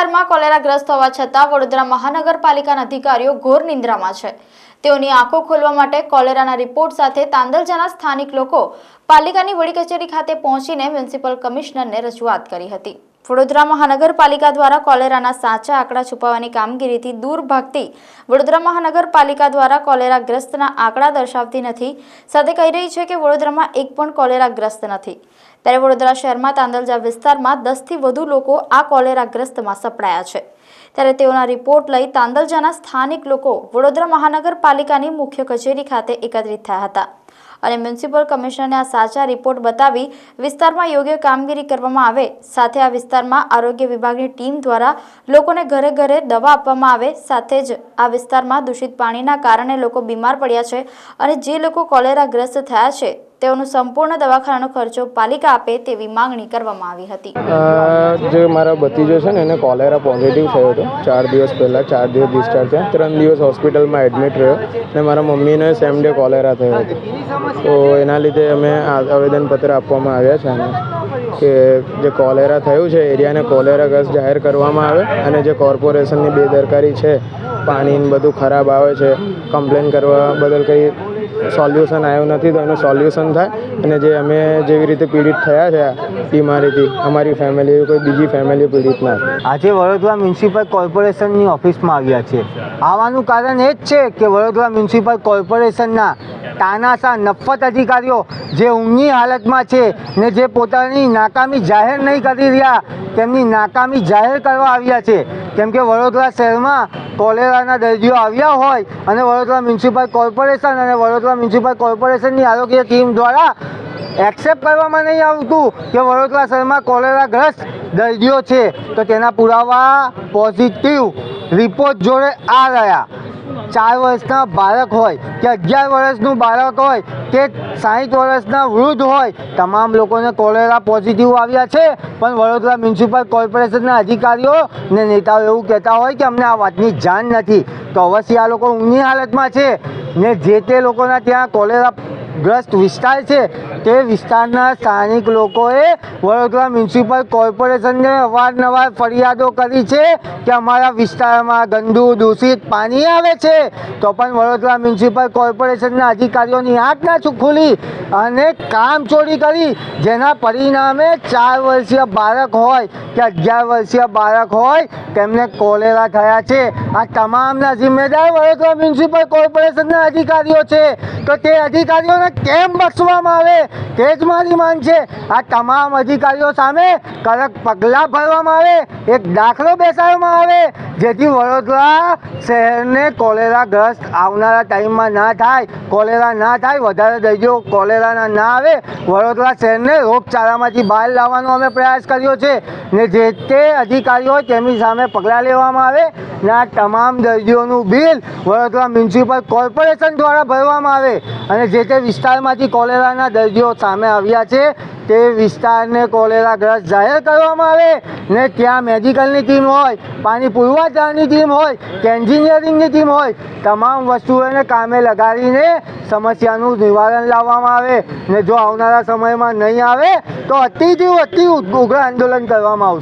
શહેરમાં કોલેરાગ્રસ્ત હોવા છતાં વડોદરા મહાનગરપાલિકાના અધિકારીઓ ઘોર નિંદ્રામાં છે. તેઓની આંખો ખોલવા માટે કોલેરાના રિપોર્ટ સાથે તાંદલજાના સ્થાનિક લોકો પાલિકાની વડી કચેરી ખાતે પહોંચીને મ્યુનિસિપલ કમિશનરને રજૂઆત કરી હતી. વડોદરા મહાનગરપાલિકા દ્વારા કોલેરાના સાચા આંકડા છુપાવવાની કામગીરીથી દૂર ભાગતી વડોદરા મહાનગરપાલિકા દ્વારા કોલેરાગ્રસ્તના આંકડા દર્શાવતી નથી. સાથે કહી રહી છે કે વડોદરામાં એક પણ કોલેરાગ્રસ્ત નથી. ત્યારે વડોદરા શહેરમાં તાંદલજા વિસ્તારમાં દસથી વધુ લોકો આ કોલેરાગ્રસ્તમાં સપડાયા છે. ત્યારે તેઓના રિપોર્ટ લઈ તાંદલજાના સ્થાનિક લોકો વડોદરા મહાનગરપાલિકાની મુખ્ય કચેરી ખાતે એકત્રિત થયા હતા. અને મ્યુનિસિપલ કમિશનરને આ સાચા રિપોર્ટ બતાવી વિસ્તારમાં યોગ્ય કામગીરી કરવામાં આવે, સાથે આ વિસ્તારમાં આરોગ્ય વિભાગની ટીમ દ્વારા લોકોને ઘરે ઘરે દવા આપવામાં આવે, સાથે જ આ વિસ્તારમાં દૂષિત પાણીના કારણે લોકો બીમાર પડ્યા છે અને જે લોકો કોલેરાગ્રસ્ત થયા છે તેઓનું સંપૂર્ણ દવાખાનાનો ખર્ચો પાલિકા આપે તેવી માંગણી કરવામાં આવી હતી. જે મારા ભતીજો છે ને, એને કોલેરા પોઝિટિવ થયો હતો. ચાર દિવસ પહેલાં, ચાર દિવસ ડિસ્ચાર્જ થયા. ત્રણ દિવસ હોસ્પિટલમાં એડમિટ રહ્યો. અને મારા મમ્મીને સેમ ડે કોલેરા થયો હતો. તો એના લીધે અમે આવેદનપત્ર આપવામાં આવ્યા છે અમે કે જે કોલેરા થયું છે, એરિયાને કોલેરા ગસ જાહેર કરવામાં આવે અને જે કોર્પોરેશનની બેદરકારી છે, પાણી બધું ખરાબ આવે છે કમ્પ્લેન કરવા બદલ કંઈ સોલ્યુશન આવ્યું નથી તો એનું સોલ્યુશન થાય અને જે અમે જેવી રીતે પીડિત થયા છે બીમારીથી અમારી ફેમિલી કોઈ બીજી ફેમિલી પીડિત ના આજે વડોદરા મ્યુનિસિપલ કોર્પોરેશનની ઓફિસમાં આવ્યા છે. આવવાનું કારણ એ જ છે કે વડોદરા મ્યુનિસિપલ કોર્પોરેશનના તાનાશા નફત અધિકારીઓ જે ઊંઘની હાલતમાં છે ને જે પોતાની નાકામી જાહેર નહીં કરી રહ્યા, તેમની નાકામી જાહેર કરવા આવ્યા છે. કેમ કે વડોદરા શહેરમાં કોલેરાના દર્દીઓ આવ્યા હોય અને વડોદરા મ્યુનિસિપલ કોર્પોરેશન અને વડોદરા મ્યુનિસિપલ કોર્પોરેશનની આરોગ્ય ટીમ દ્વારા એક્સેપ્ટ કરવામાં નહીં આવતું કે વડોદરા શહેરમાં કોલેરાગ્રસ્ત દર્દીઓ છે, તો તેના પુરાવા પોઝિટિવ રિપોર્ટ જોડે આ રહ્યા. ચાર વર્ષના બાળક હોય કે અગિયાર વર્ષનું બાળક હોય કે સાહીઠ વર્ષના વૃદ્ધ હોય, તમામ લોકોને કોલેરા પોઝિટિવ આવ્યા છે. પણ વડોદરા મ્યુનિસિપલ કોર્પોરેશનના અધિકારીઓ ને નેતાઓ એવું કહેતા હોય કે અમને આ વાતની જાણ નથી. તો અવશ્ય આ લોકો ઊંઘની હાલતમાં છે ને જે તે લોકોના ત્યાં કોલેરા ગ્રસ્ત વિસ્તાર છે. તે વિસ્તારના સ્થાનિક લોકોએ વડોદરા મ્યુનિસિપલ કોર્પોરેશનને અવારનવાર ફરિયાદો કરી છે કે અમારા વિસ્તારમાં ગંદુ, દૂષિત પાણી આવે છે. તો પણ વડોદરા મ્યુનિસિપલ કોર્પોરેશનના અધિકારીઓની આંખ ના ખુલી અને કામ ચોરી કરી, જેના પરિણામે ચાર વર્ષીય બાળક હોય કે અગિયાર વર્ષીય બાળક હોય, તેમને કોલેરા થયા છે. આ તમામના જિમ્મેદાર વડોદરા મ્યુનિસિપલ કોર્પોરેશનના અધિકારીઓ છે. તો તે અધિકારીઓને કેમ બક્ષવામાં આવે? તે જ મારી માંગ છે. આ તમામ અધિકારીઓ સામે કડક પગલાં ભરવામાં આવે. એક દાખલો બેસાડવામાં આવે, જેથી વડોદરા શહેરને કોલેરાગ્રસ્ત આવનારા ટાઈમમાં ના થાય. કોલેરા ના થાય, વધારે દર્દીઓ કોલેરાના ના આવે. વડોદરા શહેરને રોગચાળામાંથી બહાર લાવવાનો અમે પ્રયાસ કર્યો છે ને જે તે અધિકારીઓ તેમની સામે પગલાં લેવામાં આવે ને આ તમામ દર્દીઓનું બિલ વડોદરા મ્યુનિસિપલ કોર્પોરેશન દ્વારા ભરવામાં આવે. અને જે તે વિસ્તારમાંથી કોલેરાના દર્દીઓ સામે આવ્યા છે. તે વિસ્તારને કોલેરાગ્રસ્ત જાહેર કરવામાં આવે ને ત્યાં મેડિકલની ટીમ હોય, પાણી પૂર્વાચારની ટીમ હોય કે એન્જિનિયરિંગની ટીમ હોય, તમામ વસ્તુઓને કામે લગાડીને સમસ્યાનું નિવારણ લાવવામાં આવે ને જો આવનારા સમયમાં નહીં આવે, તો અતિથી અતિ ઉગ્ર આંદોલન કરવામાં આવશે.